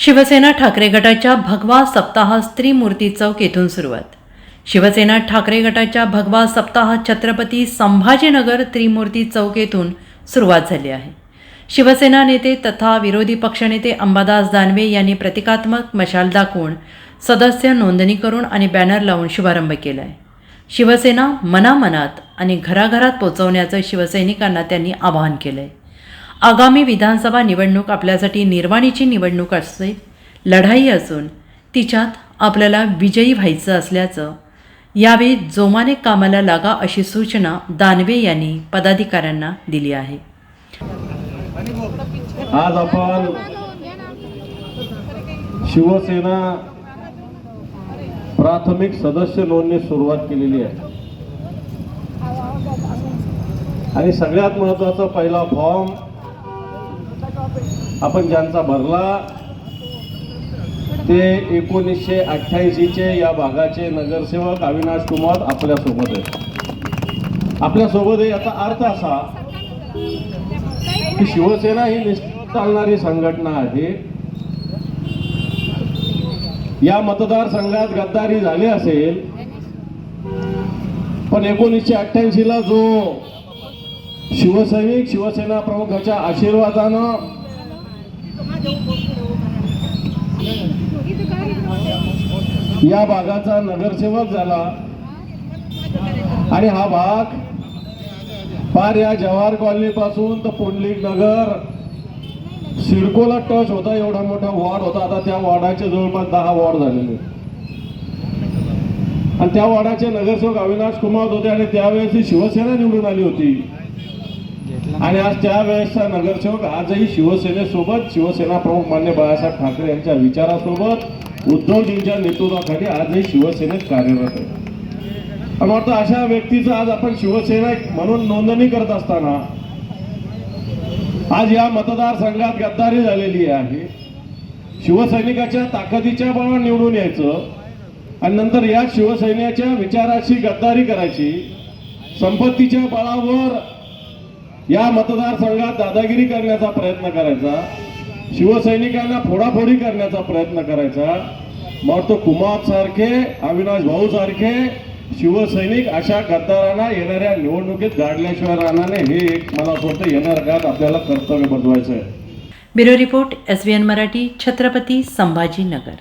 शिवसेना ठाकरे गटाच्या भगवा सप्ताह स्त्रीमूर्ती चौक येथून सुरुवात शिवसेना ठाकरे गटाच्या भगवा सप्ताह छत्रपती संभाजीनगर त्रिमूर्ती चौक येथून सुरुवात झाली आहे. शिवसेना नेते तथा विरोधी पक्षनेते अंबादास दानवे यांनी प्रतिकात्मक मशाल दाखवून सदस्य नोंदणी करून आणि बॅनर लावून शुभारंभ केला आहे शिवसेना मनामनात आणि घराघरात पोचवण्याचं शिवसैनिकांना त्यांनी आवाहन केलं आहे आगामी विधानसभा निवडणूक आपल्यासाठी निर्वाणीची निवडणूक असते. लढाई असून तिच्यात आपल्याला विजयी व्हायचं असल्याचं यावेळी जोमाने कामाला लागा अशी सूचना दानवे यांनी पदाधिकाऱ्यांना दिली आहे. आज आपण शिवसेना प्राथमिक सदस्य नोंदणी सुरुवात केलेली आहे. आणि सगळ्यात महत्त्वाचा पहिला फॉर्म आपण ज्यांचा भरला ते एकोणीसशे अठ्ठ्याऐंशीचे या भागाचे नगरसेवक अविनाश कुमार आपल्यासोबत आहेत. आपल्यासोबत आहे याचा अर्थ असा की शिवसेना ही निष्ठ चालणारी संघटना आहे. या मतदारसंघात गद्दारी झाली असेल पण एकोणीसशे अठ्ठ्याऐंशीला जो शिवसैनिक शिवसेना प्रमुखाच्या आशीर्वादानं या भागाचा नगरसेवक झाला. आणि हा भाग पार या जवाहर कॉलनी पासून तर पुंडलिक नगर. सिडकोला टच होता एवढा मोठा वॉर्ड होता. आता त्या वॉर्डाचे जवळपास दहा वॉर्ड झालेले. आणि त्या वॉर्डाचे नगरसेवक अविनाश कुमार होते आणि त्यावेळेस ही शिवसेना निवडून आली होती. आणि आज त्यावेळेसचा नगरसेवक आजही शिवसेनेसोबत शिवसेना प्रमुख मान्य बाळासाहेब ठाकरे यांच्या विचारासोबत उद्धवजींच्या नेतृत्वाखाली आजही शिवसेनेत कार्यरत आहे. आणि वाटतं अशा व्यक्तीचं आज आपण शिवसेना म्हणून नोंदणी करत असताना आज या मतदारसंघात गद्दारी झालेली आहे. शिवसैनिकाच्या ताकदीच्या बळावर निवडून यायचं आणि नंतर या शिवसैन्याच्या विचाराशी गद्दारी करायची संपत्तीच्या बळावर या मतदारसंघात दादागिरी करण्याचा प्रयत्न करायचा. शिवसैनिकांना फोडाफोडी करण्याचा प्रयत्न करायचा. मग तो कुमार सारखे अविनाश भाऊ सारखे शिवसैनिक अशा गद्दारांना येणाऱ्या निवडणुकीत गाडल्याशिवाय राहणार नाही. हे एक मला असं वाटतं येणार काळात आपल्याला कर्तव्य बजवायचं आहे bureau report S N Marathi Chhatrapati Sambhajinagar.